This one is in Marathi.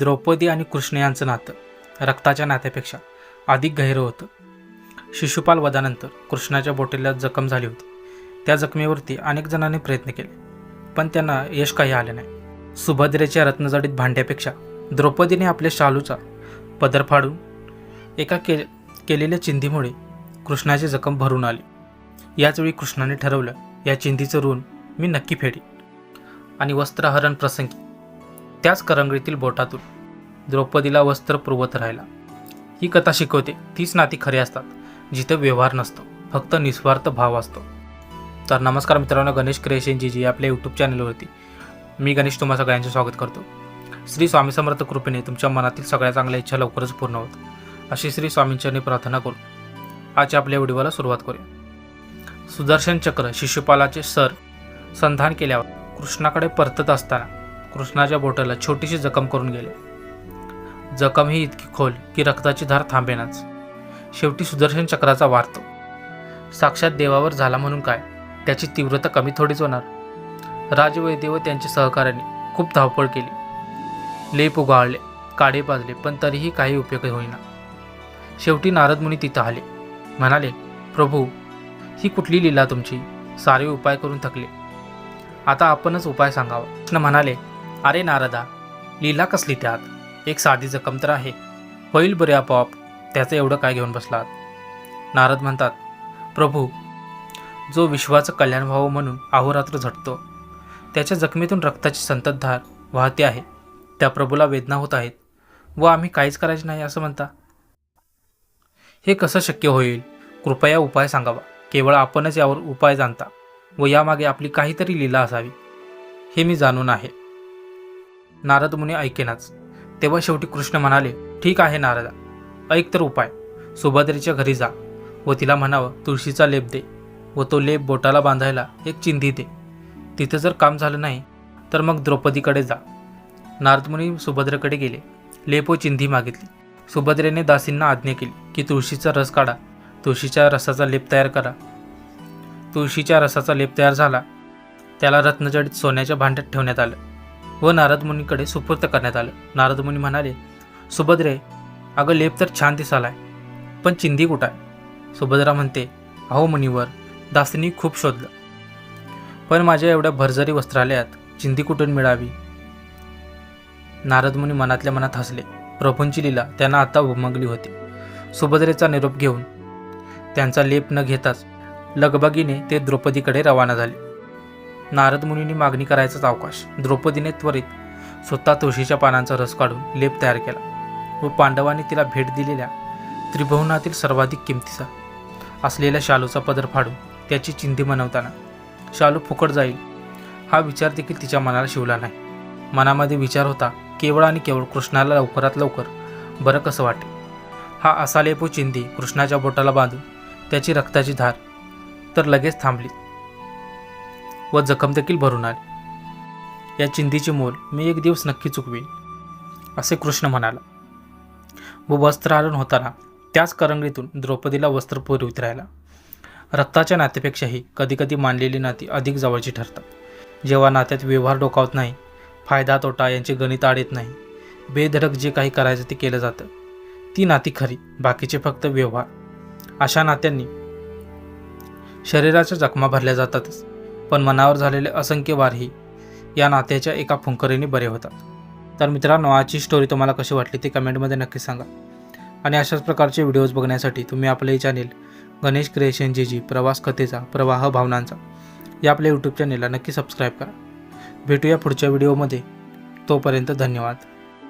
द्रौपदी आणि कृष्ण यांचं नातं रक्ताच्या नात्यापेक्षा अधिक गहिरं होतं. शिशुपाल वधानंतर कृष्णाच्या बोटीला जखम झाली होती. त्या जखमेवरती अनेक जणांनी प्रयत्न केले पण त्यांना यश काही आले नाही. सुभद्रेच्या रत्नजडीत भांड्यापेक्षा द्रौपदीने आपल्या शालूचा पदर फाडून एका के केलेल्या चिंधीमुळे कृष्णाची जखम भरून आली. याचवेळी कृष्णाने ठरवलं या चिंधीचं ऋण मी नक्की फेडी आणि वस्त्रहरण प्रसंगी त्याच करंगळीतील बोटातून द्रौपदीला वस्त्र पुरवत राहिला. ही कथा शिकवते तीच नाती खरी असतात जिथे व्यवहार नसतो फक्त निस्वार्थ भाव असतो. तर नमस्कार मित्रांनो गणेश क्रिएशनजी जी आपल्या यूट्यूब चॅनलवरती मी गणेश तुम्हा सगळ्यांचे स्वागत करतो. श्री स्वामी समर्थ कृपेने तुमच्या मनातील सगळ्या चांगल्या इच्छा लवकरच पूर्ण होत. अशी श्री स्वामींच्याने प्रार्थना करू आजच्या आपल्या व्हिडिओला सुरुवात करूया. सुदर्शन चक्र शिशुपालाचे सर संधान केल्यावर कृष्णाकडे परतत असताना कृष्णाच्या बोटाला छोटीशी जखम करून गेले. जखम ही इतकी खोल की रक्ताची धार थांबेनाच. शेवटी सुदर्शन चक्राचा वारतो. साक्षात देवावर झाला म्हणून काय? त्याची तीव्रता कमी थोडीच होणार. राजवैद्य व त्यांच्या सहकाऱ्यांनी खूप धावपळ केली. लेप उगाळले काडे पाजले पण तरीही काही उपयोग होईना. शेवटी नारद मुनी तिथं आले. म्हणाले प्रभू ही कुठली लीला तुमची? सारे उपाय करून थकले. आता आपणच उपाय सांगावा. कृष्ण म्हणाले अरे नारदा लीला कसली त्यात? एक साधी जखम तर आहे. होईल बरे आपोआप त्याचं एवढं काय घेऊन बसलात? नारद म्हणतात प्रभू जो विश्वाचं कल्याण व्हावं म्हणून अहोरात्र झटतो त्याच्या जखमेतून रक्ताची संततधार वाहते आहे. त्या प्रभूला वेदना होत आहेत व आम्ही काहीच करायचे नाही असं म्हणता. हे कसं शक्य होईल? कृपया उपाय सांगावा. केवळ आपणच यावर उपाय जाणता व यामागे आपली काहीतरी लीला असावी. हे मी जाणून आहे. नारद मुनी ऐकेनाच. तेव्हा शेवटी कृष्ण म्हणाले ठीक आहे नारदा ऐक तर उपाय. सुभद्रेच्या घरी जा व तिला म्हणावं तुळशीचा लेप दे व तो लेप बोटाला बांधायला एक चिंधी दे. तिथं जर काम झालं नाही तर मग द्रौपदीकडे जा. नारदमुनी सुभद्रेकडे गेले. लेप व चिंधी मागितली. सुभद्रेने दासींना आज्ञा केली की तुळशीचा रस काढा. तुळशीच्या रसाचा लेप तयार करा. तुळशीच्या रसाचा लेप तयार झाला. त्याला रत्नजडीत सोन्याच्या भांड्यात ठेवण्यात आलं. व नारद मुनीकडे सुपूर्त करण्यात आलं. नारद मुनी म्हणाले सुभद्रे अगं लेप तर छान दिसालाय पण चिंधी कुठं आहे? सुभद्रा म्हणते अहो मुनीवर दासनी खूप शोधलं. पण माझ्या एवढ्या भरजरी वस्त्रालयात चिंधी कुठून मिळावी? नारद मुनी मनातल्या मनात हसले. प्रभूंची लीला त्यांना आता उमगली होती. सुभद्रेचा निरोप घेऊन त्यांचा लेप न घेताच लगबगीने ते द्रौपदीकडे रवाना झाले. नारद मुनींनी मागणी करायचाच अवकाश. द्रौपदीने त्वरित स्वतः तुळशीच्या पानांचा रस काढून लेप तयार केला व पांडवांनी तिला भेट दिलेल्या त्रिभुवनातील सर्वाधिक किमतीचा असलेल्या शालूचा पदर फाडून त्याची चिंधी मनवताना शालू फुकट जाईल हा विचार देखील तिच्या मनाला शिवला नाही. मनामध्ये विचार होता केवळ आणि केवळ कृष्णाला लवकरात लवकर बरं कसं वाटेल? हा असा लेपू चिंधी कृष्णाच्या बोटाला बांधून त्याची रक्ताची धार तर लगेच थांबली. व जखम देखील भरून आली. या चिंधीचे मोल मी एक दिवस नक्की चुकवीन असे कृष्ण म्हणाला. व वस्त्रहरण होताना त्याच करंगळीतून द्रौपदीला वस्त्र पुरवित राहिला. रक्ताच्या नात्यापेक्षाही कधीकधी मानलेली नाती अधिक जवळची ठरतात. जेव्हा नात्यात व्यवहार डोकावत नाही फायदा तोटा यांचे गणित आड नाही बेधडक जे काही करायचं ते केलं जातं ती नाती खरी बाकीचे फक्त व्यवहार. अशा नात्यांनी शरीराच्या जखमा भरल्या जातातच. पण मनावर झालेले असंख्य वारही या नात्याच्या एका फुंकरीने बरे होतात. तर मित्रांनो आजची स्टोरी तुम्हाला कशी वाटली ते कमेंटमध्ये नक्की सांगा. आणि अशाच प्रकारचे व्हिडिओज बघण्यासाठी तुम्ही आपले चॅनेल गणेश क्रिएशन जी जी प्रवास कथेचा प्रवाह भावनांचा या आपल्या यूट्यूब चॅनेलला नक्की सबस्क्राईब करा. भेटूया पुढच्या व्हिडिओमध्ये तोपर्यंत धन्यवाद.